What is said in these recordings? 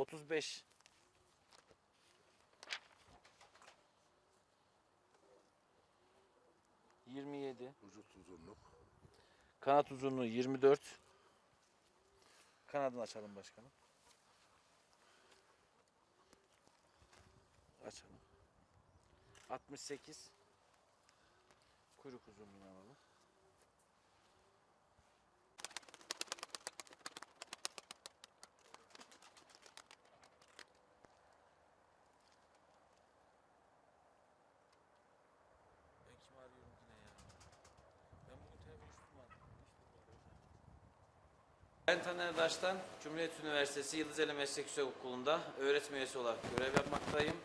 35 27 Vücut uzunluk. Kanat uzunluğu 24 Kanadını açalım başkanım. Açalım. 68 Kuyruk uzunluğunu alalım. Ben kimi arıyorum yine ya? Ben bugün telefon hiç tutmadım. Ben Taner Daş'tan Cumhuriyet Üniversitesi Yıldızeli Meslek Yüksek Okulu'nda öğretim üyesi olarak görev yapmaktayım.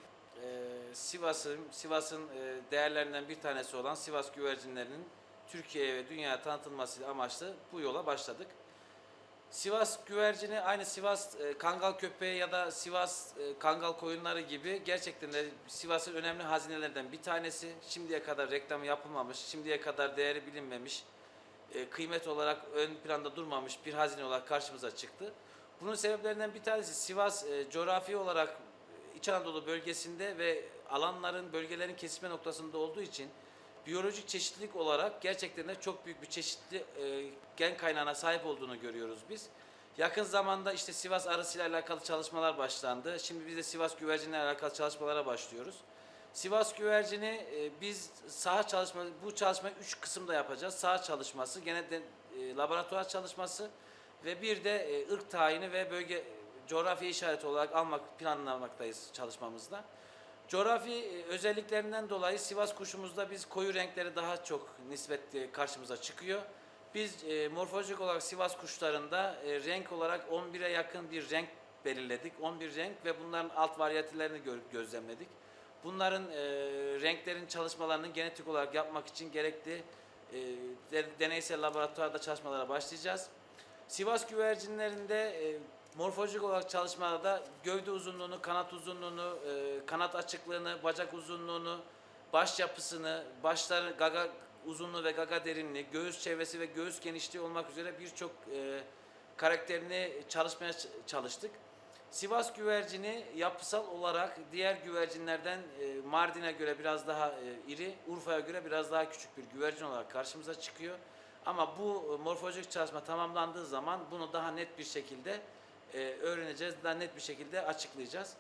Ee, Sivas'ın Sivas'ın e, değerlerinden bir tanesi olan Sivas güvercinlerinin Türkiye'ye ve dünyaya tanıtılması amaçlı bu yola başladık. Sivas güvercini aynı Sivas e, kangal köpeği ya da Sivas e, kangal koyunları gibi gerçekten de Sivas'ın önemli hazinelerinden bir tanesi. Şimdiye kadar reklamı yapılmamış, şimdiye kadar değeri bilinmemiş, e, kıymet olarak ön planda durmamış bir hazine olarak karşımıza çıktı. Bunun sebeplerinden bir tanesi Sivas e, coğrafi olarak İç Anadolu bölgesinde ve alanların, bölgelerin kesişme noktasında olduğu için biyolojik çeşitlilik olarak gerçekten de çok büyük bir çeşitli e, gen kaynağına sahip olduğunu görüyoruz biz. Yakın zamanda işte Sivas arısıyla alakalı çalışmalar başlandı. Şimdi biz de Sivas güvercinle alakalı çalışmalara başlıyoruz. Sivas güvercini e, biz saha çalışma bu çalışmayı üç kısımda yapacağız. Saha çalışması, gene de e, laboratuvar çalışması ve bir de e, ırk tayini ve bölge coğrafi işareti olarak almak planlamaktayız çalışmamızda. Coğrafi e, özelliklerinden dolayı Sivas kuşumuzda biz koyu renkleri daha çok nispetle karşımıza çıkıyor. Biz e, morfolojik olarak Sivas kuşlarında e, renk olarak 11'e yakın bir renk belirledik. 11 renk ve bunların alt varyatelerini gö- gözlemledik. Bunların e, renklerin çalışmalarını genetik olarak yapmak için gerekli e, de- deneysel laboratuvarda çalışmalara başlayacağız. Sivas güvercinlerinde e, morfolojik olarak çalışmalarda gövde uzunluğunu, kanat uzunluğunu, e, kanat açıklığını, bacak uzunluğunu, baş yapısını, başların gaga uzunluğu ve gaga derinliği, göğüs çevresi ve göğüs genişliği olmak üzere birçok e, karakterini çalışmaya çalıştık. Sivas güvercini yapısal olarak diğer güvercinlerden e, Mardin'e göre biraz daha e, iri, Urfa'ya göre biraz daha küçük bir güvercin olarak karşımıza çıkıyor. Ama bu e, morfolojik çalışma tamamlandığı zaman bunu daha net bir şekilde öğreneceğiz, daha net bir şekilde açıklayacağız.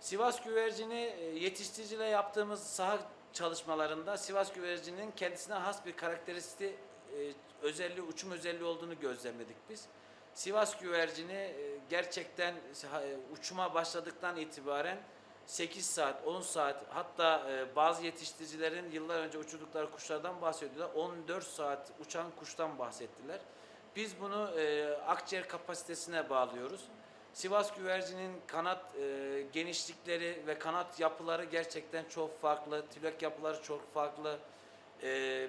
Sivas güvercini yetiştiriciyle yaptığımız saha çalışmalarında Sivas güvercinin kendisine has bir karakteristi özelliği, uçum özelliği olduğunu gözlemledik biz. Sivas güvercini gerçekten e, uçuma başladıktan itibaren 8 saat, 10 saat hatta e, bazı yetiştiricilerin yıllar önce uçurdukları kuşlardan bahsediyorlar. 14 saat uçan kuştan bahsettiler. Biz bunu e, akciğer kapasitesine bağlıyoruz. Sivas güvercinin kanat e, genişlikleri ve kanat yapıları gerçekten çok farklı. Tülek yapıları çok farklı. E,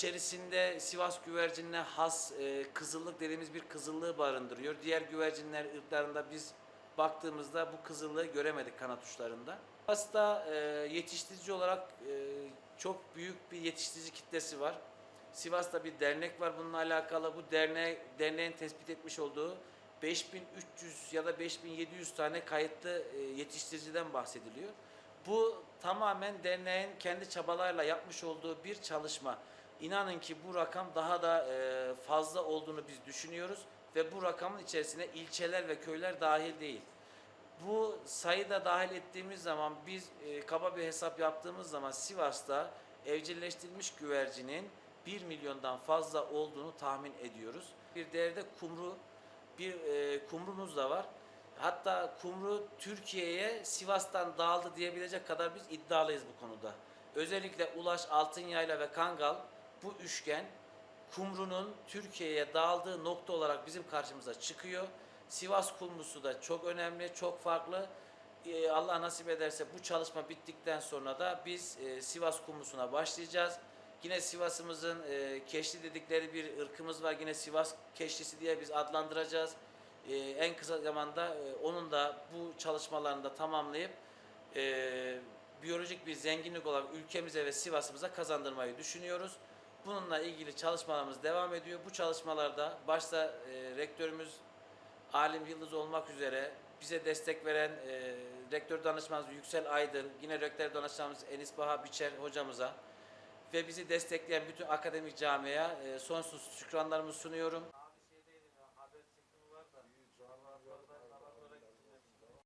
içerisinde Sivas güvercinine has e, kızıllık dediğimiz bir kızıllığı barındırıyor. Diğer güvercinler ırklarında biz baktığımızda bu kızıllığı göremedik kanat uçlarında. Sivas'ta e, yetiştirici olarak e, çok büyük bir yetiştirici kitlesi var. Sivas'ta bir dernek var bununla alakalı. Bu derneğe, derneğin tespit etmiş olduğu 5300 ya da 5700 tane kayıtlı e, yetiştiriciden bahsediliyor. Bu tamamen derneğin kendi çabalarla yapmış olduğu bir çalışma. İnanın ki bu rakam daha da e, fazla olduğunu biz düşünüyoruz ve bu rakamın içerisine ilçeler ve köyler dahil değil. Bu sayıda dahil ettiğimiz zaman biz e, kaba bir hesap yaptığımız zaman Sivas'ta evcilleştirilmiş güvercinin 1 milyondan fazla olduğunu tahmin ediyoruz. Bir değerde kumru, bir e, kumrumuz da var. Hatta kumru Türkiye'ye Sivas'tan dağıldı diyebilecek kadar biz iddialıyız bu konuda. Özellikle Ulaş, Altınyayla ve Kangal bu üçgen kumrunun Türkiye'ye dağıldığı nokta olarak bizim karşımıza çıkıyor. Sivas kumrusu da çok önemli, çok farklı. Ee, Allah nasip ederse bu çalışma bittikten sonra da biz e, Sivas kumrusuna başlayacağız. Yine Sivas'ımızın e, keşli dedikleri bir ırkımız var. Yine Sivas keşlisi diye biz adlandıracağız. E, en kısa zamanda e, onun da bu çalışmalarını da tamamlayıp e, biyolojik bir zenginlik olarak ülkemize ve Sivas'ımıza kazandırmayı düşünüyoruz. Bununla ilgili çalışmalarımız devam ediyor. Bu çalışmalarda başta e, rektörümüz Alim Yıldız olmak üzere bize destek veren e, rektör danışmanımız Yüksel Aydın, yine rektör danışmanımız Enis Baha Biçer hocamıza ve bizi destekleyen bütün akademik camiaya e, sonsuz şükranlarımı sunuyorum.